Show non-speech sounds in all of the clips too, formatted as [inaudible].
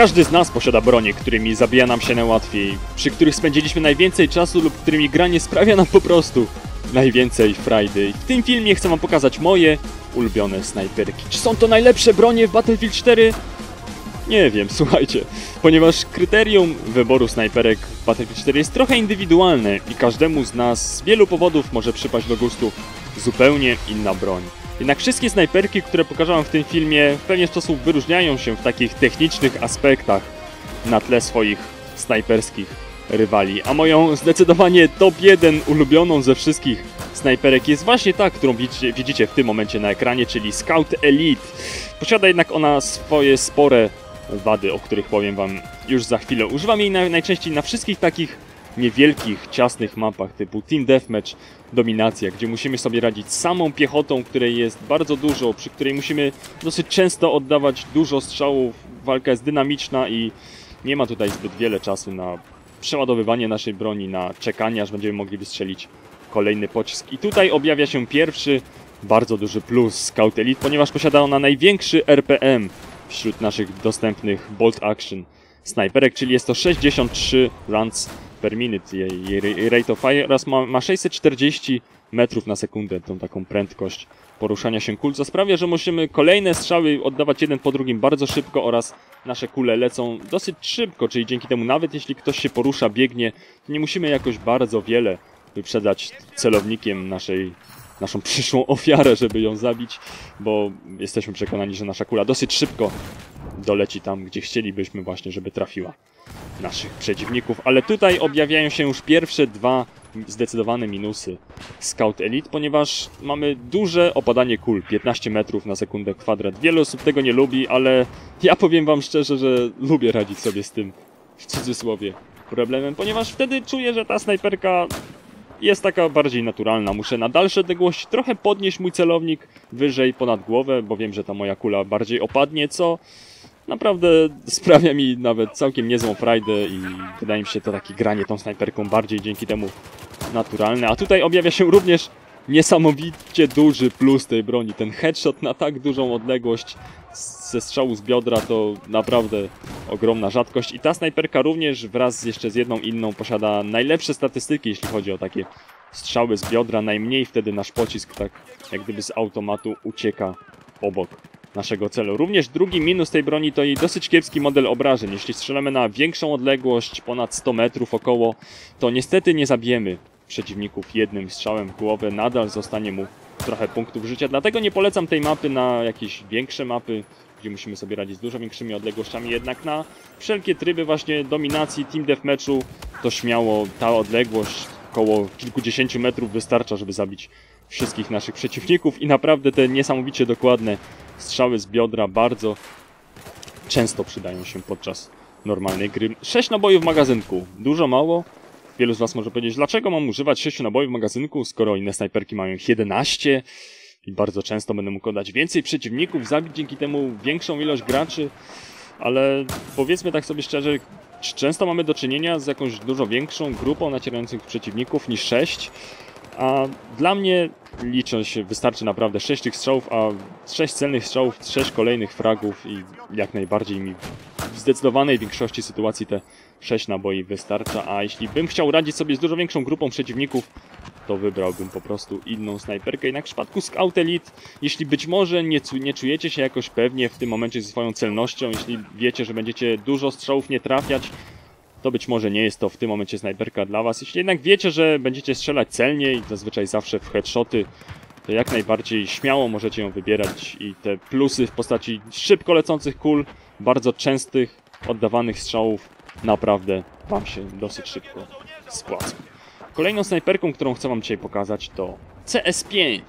Każdy z nas posiada bronie, którymi zabija nam się najłatwiej, przy których spędziliśmy najwięcej czasu lub którymi granie sprawia nam po prostu najwięcej frajdy. W tym filmie chcę wam pokazać moje ulubione snajperki. Czy są to najlepsze bronie w Battlefield 4? Nie wiem, [laughs] słuchajcie, ponieważ kryterium wyboru snajperek w Battlefield 4 jest trochę indywidualne i każdemu z nas z wielu powodów może przypaść do gustu zupełnie inna broń. Jednak wszystkie snajperki, które pokazałem w tym filmie w pewien sposób wyróżniają się w takich technicznych aspektach na tle swoich snajperskich rywali. A moją zdecydowanie top 1 ulubioną ze wszystkich snajperek jest właśnie ta, którą widzicie, widzicie w tym momencie na ekranie, czyli Scout Elite. Posiada jednak ona swoje spore wady, o których powiem wam już za chwilę. Używam jej na, najczęściej na wszystkich takich niewielkich, ciasnych mapach typu Team Deathmatch, Dominacja, gdzie musimy sobie radzić samą piechotą, której jest bardzo dużo, przy której musimy dosyć często oddawać dużo strzałów. Walka jest dynamiczna i nie ma tutaj zbyt wiele czasu na przeładowywanie naszej broni, na czekanie, aż będziemy mogli wystrzelić kolejny pocisk. I tutaj objawia się pierwszy bardzo duży plus Scout Elite, ponieważ posiada ona największy RPM wśród naszych dostępnych Bolt Action snajperek, czyli jest to 63 runs per minute jej, jej rate of fire oraz ma, ma 640 metrów na sekundę, tą taką prędkość poruszania się. Kul, co sprawia, że musimy kolejne strzały oddawać jeden po drugim bardzo szybko oraz nasze kule lecą dosyć szybko, czyli dzięki temu nawet jeśli ktoś się porusza, biegnie, to nie musimy jakoś bardzo wiele wyprzedzać celownikiem naszej naszą [laughs] przyszłą ofiarę, żeby ją zabić, bo jesteśmy przekonani, że nasza kula dosyć szybko doleci tam, gdzie chcielibyśmy właśnie, żeby trafiła naszych przeciwników. Ale tutaj objawiają się już pierwsze dwa zdecydowane minusy Scout Elite, ponieważ mamy duże opadanie kul, 15 metrów na sekundę kwadrat. Wiele osób tego nie lubi, ale ja powiem wam szczerze, że lubię radzić sobie z tym, w cudzysłowie, problemem, ponieważ wtedy czuję, że ta snajperka jest taka bardziej naturalna. Muszę na dalsze odległości trochę podnieść mój celownik wyżej ponad głowę, bo wiem, że ta moja kula bardziej opadnie, co naprawdę [laughs] sprawia mi nawet całkiem niezłą frajdę i wydaje mi się to takie granie tą snajperką bardziej dzięki temu naturalne. A tutaj objawia się również niesamowicie duży plus tej broni. Ten headshot na tak dużą odległość ze strzału z biodra to naprawdę ogromna rzadkość. I ta snajperka również wraz jeszcze z jedną inną posiada najlepsze statystyki, jeśli chodzi o takie strzały z biodra. Najmniej wtedy nasz pocisk tak jak gdyby z automatu ucieka obok naszego celu. Również drugi minus tej broni to jej dosyć kiepski model obrażeń. Jeśli strzelamy na większą odległość, ponad 100 metrów około, to niestety nie zabijemy przeciwników jednym strzałem w głowę. Nadal zostanie mu trochę punktów życia. Dlatego nie polecam tej mapy na jakieś większe mapy, gdzie musimy sobie radzić z dużo większymi odległościami. Jednak na wszelkie tryby właśnie dominacji Team Deathmatchu to śmiało ta odległość około kilkudziesięciu metrów wystarcza, żeby zabić wszystkich naszych przeciwników i naprawdę te niesamowicie dokładne strzały z biodra bardzo często przydają się podczas normalnej gry. 6 nabojów w magazynku. Dużo, mało? Wielu z Was może powiedzieć, dlaczego mam używać 6 nabojów w magazynku, skoro inne snajperki mają ich 11 i bardzo często będę mógł dać więcej przeciwników, zabić dzięki temu większą ilość graczy, ale powiedzmy tak sobie szczerze, często mamy do czynienia z jakąś dużo większą grupą nacierających przeciwników niż 6, a dla mnie liczą się, wystarczy naprawdę 6 tych strzałów, a 6 celnych strzałów, 6 kolejnych fragów i jak najbardziej mi w zdecydowanej większości sytuacji te 6 naboi wystarcza, a jeśli bym chciał radzić sobie z dużo większą grupą przeciwników, to wybrałbym po prostu inną snajperkę. Jednak w przypadku Scout Elite, jeśli być może nie, nie czujecie się jakoś pewnie w tym momencie ze swoją celnością, jeśli wiecie, że będziecie dużo strzałów nie trafiać, to być może nie jest to w tym momencie snajperka dla Was. Jeśli jednak wiecie, że będziecie strzelać celnie i zazwyczaj zawsze w headshoty, to jak najbardziej śmiało możecie ją wybierać i te plusy w postaci szybko lecących kul, bardzo częstych, oddawanych strzałów naprawdę Wam się dosyć szybko spłacą. Kolejną snajperką, którą chcę Wam dzisiaj pokazać to CS5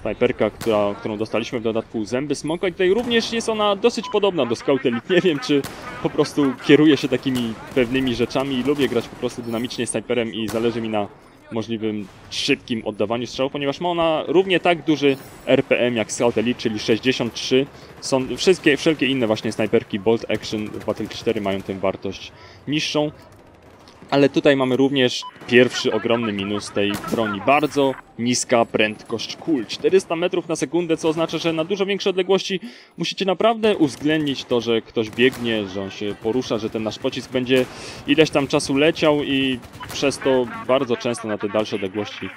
snajperka, która, którą dostaliśmy w dodatku Zęby Smoka i tutaj również jest ona dosyć podobna do Scout Elite. Nie wiem, czy po prostu kieruję się takimi pewnymi rzeczami lubię grać po prostu dynamicznie snajperem i zależy mi na możliwym szybkim oddawaniu strzałów, ponieważ ma ona równie tak duży RPM jak Scout Elite, czyli 63. Są wszystkie, wszelkie inne właśnie snajperki Bolt Action w Battlefield 4 mają tę wartość niższą. Ale tutaj mamy również pierwszy ogromny minus tej broni. Bardzo niska prędkość kul. 400 metrów na sekundę, co oznacza, że na dużo większe odległości musicie naprawdę uwzględnić to, że ktoś biegnie, że on się porusza, że ten nasz pocisk będzie ileś tam czasu leciał i przez to bardzo często na te dalsze odległości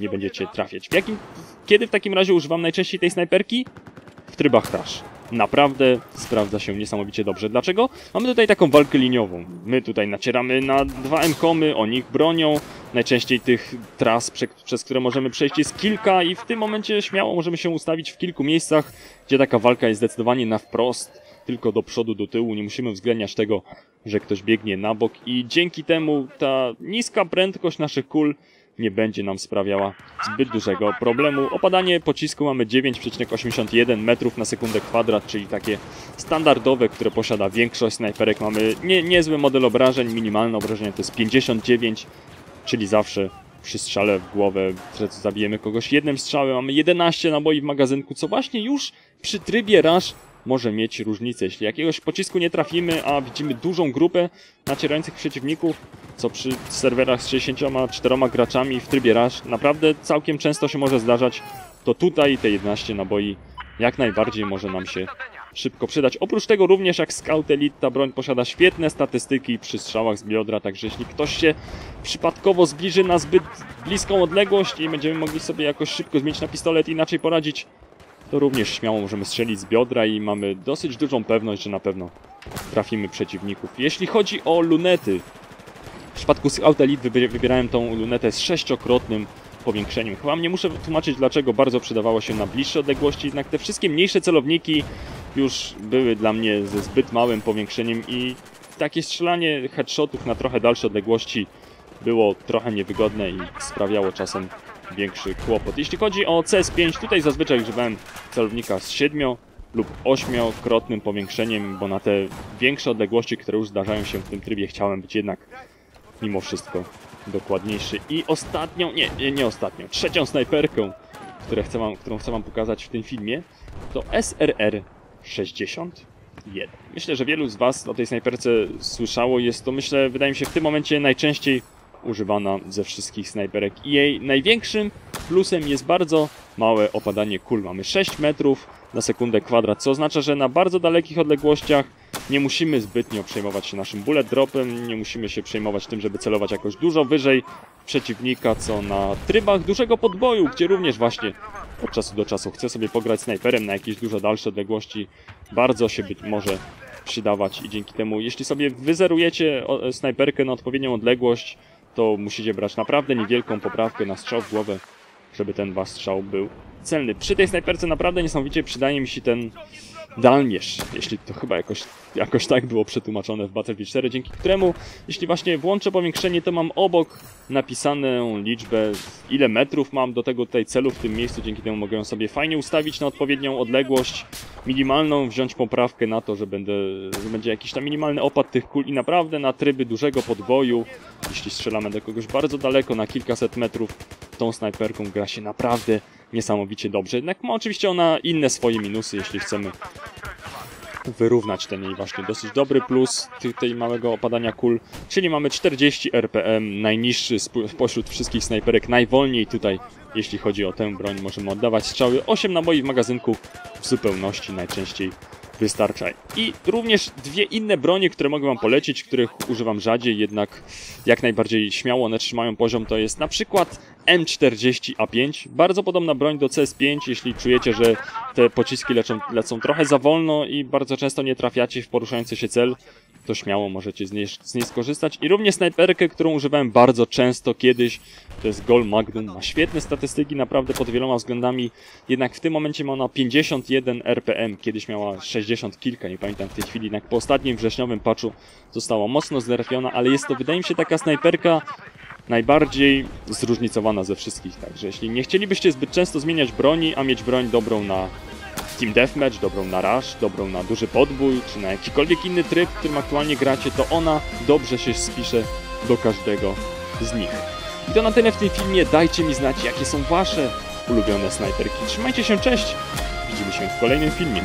nie będziecie trafiać. W jakim, kiedy w takim razie używam najczęściej tej snajperki? W trybach rush naprawdę sprawdza się niesamowicie dobrze. Dlaczego? Mamy tutaj taką walkę liniową. My tutaj nacieramy na dwa M-komy, oni ich bronią. Najczęściej tych tras, prze przez które możemy przejść jest kilka i w tym momencie śmiało możemy się ustawić w kilku miejscach, gdzie taka walka jest zdecydowanie na wprost, tylko do przodu, do tyłu. Nie musimy uwzględniać tego, że ktoś biegnie na bok i dzięki temu ta niska prędkość naszych kul nie będzie nam sprawiała zbyt dużego problemu. Opadanie pocisku mamy 9,81 metrów na sekundę kwadrat, czyli takie standardowe, które posiada większość snajperek. Mamy nie, niezły model obrażeń, minimalne obrażenie to jest 59, czyli zawsze przy strzale w głowę zabijemy kogoś jednym strzałem. Mamy 11 naboi w magazynku, co właśnie już przy trybie rush może mieć różnicę. Jeśli jakiegoś pocisku nie trafimy, a widzimy dużą grupę nacierających przeciwników, co przy serwerach z 64 graczami w trybie rush naprawdę całkiem często się może zdarzać, to tutaj te 11 naboi jak najbardziej może nam się szybko przydać. Oprócz tego również jak Scout Elite ta broń posiada świetne statystyki przy strzałach z biodra, także jeśli ktoś się przypadkowo zbliży na zbyt bliską odległość i będziemy mogli sobie jakoś szybko zmienić na pistolet i inaczej poradzić, to również śmiało możemy strzelić z biodra i mamy dosyć dużą pewność, że na pewno trafimy przeciwników. Jeśli chodzi o lunety, w przypadku Scout Elite wybierałem tą lunetę z sześciokrotnym powiększeniem. Chyba nie muszę tłumaczyć dlaczego bardzo przydawało się na bliższe odległości, jednak te wszystkie mniejsze celowniki już były dla mnie ze zbyt małym powiększeniem i takie strzelanie headshotów na trochę dalsze odległości było trochę niewygodne i sprawiało czasem większy kłopot. Jeśli chodzi o CS5, tutaj zazwyczaj używałem celownika z 7 lub 8-krotnym powiększeniem, bo na te większe odległości, które już zdarzają się w tym trybie, chciałem być jednak mimo wszystko dokładniejszy. I ostatnią, nie, nie, ostatnią, trzecią snajperką, które chcę wam, którą chcę wam pokazać w tym filmie, to SRR 61. Myślę, że wielu z was o tej snajperce słyszało. Jest to, myślę, wydaje mi się w tym momencie najczęściej używana ze wszystkich snajperek. I jej największym plusem jest bardzo małe opadanie kul. Mamy 6 metrów na sekundę kwadrat, co oznacza, że na bardzo dalekich odległościach nie musimy zbytnio przejmować się naszym bullet dropem, nie musimy się przejmować tym, żeby celować jakoś dużo wyżej przeciwnika, co na trybach dużego podboju, gdzie również właśnie od czasu do czasu chcę sobie pograć snajperem na jakieś dużo dalsze odległości, bardzo się być może przydawać i dzięki temu, jeśli sobie wyzerujecie snajperkę na odpowiednią odległość, to musicie brać naprawdę niewielką poprawkę na strzał w głowę, żeby ten wasz strzał był celny. Przy tej snajperce naprawdę niesamowicie przydaje mi się ten dalmierz, jeśli to chyba jakoś, jakoś tak było przetłumaczone w Battlefield 4, dzięki któremu, jeśli właśnie włączę powiększenie, to mam obok napisaną liczbę, ile metrów mam do tego tutaj celu w tym miejscu, dzięki temu mogę ją sobie fajnie ustawić na odpowiednią odległość minimalną, wziąć poprawkę na to, że, będę, że będzie jakiś tam minimalny opad tych kul i naprawdę na tryby dużego podboju, jeśli strzelamy do kogoś bardzo daleko, na kilkaset metrów, tą snajperką gra się naprawdę niesamowicie dobrze. Jednak ma oczywiście ona inne swoje minusy, jeśli chcemy wyrównać ten jej właśnie dosyć dobry plus tej małego opadania kul, czyli mamy 40 RPM, najniższy spośród wszystkich snajperek, najwolniej tutaj, jeśli chodzi o tę broń, możemy oddawać strzały, 8 naboi w magazynku w zupełności najczęściej wystarcza. I również dwie inne bronie, które mogę Wam polecić, których używam rzadziej, jednak jak najbardziej śmiało one trzymają poziom, to jest na przykład M40A5. Bardzo podobna broń do CS5, jeśli czujecie, że te pociski lecą, lecą trochę za wolno i bardzo często nie trafiacie w poruszający się cel, to śmiało możecie z niej, z niej skorzystać. I również snajperkę, którą używałem bardzo często kiedyś, to jest Gol Magnum. Ma świetne statystyki, naprawdę pod wieloma względami, jednak w tym momencie ma ona 51 RPM, kiedyś miała 60 kilka, nie pamiętam w tej chwili, jednak po ostatnim wrześniowym patchu została mocno znerfiona, ale jest to, wydaje mi się, taka snajperka najbardziej zróżnicowana ze wszystkich, także jeśli nie chcielibyście zbyt często zmieniać broni, a mieć broń dobrą na Team Deathmatch, dobrą na Rush, dobrą na duży podbój, czy na jakikolwiek inny tryb, w którym aktualnie gracie, to ona dobrze się spisze do każdego z nich. I to na tyle w tym filmie. Dajcie mi znać, jakie są wasze ulubione snajperki. Trzymajcie się, cześć! Widzimy się w kolejnym filmie.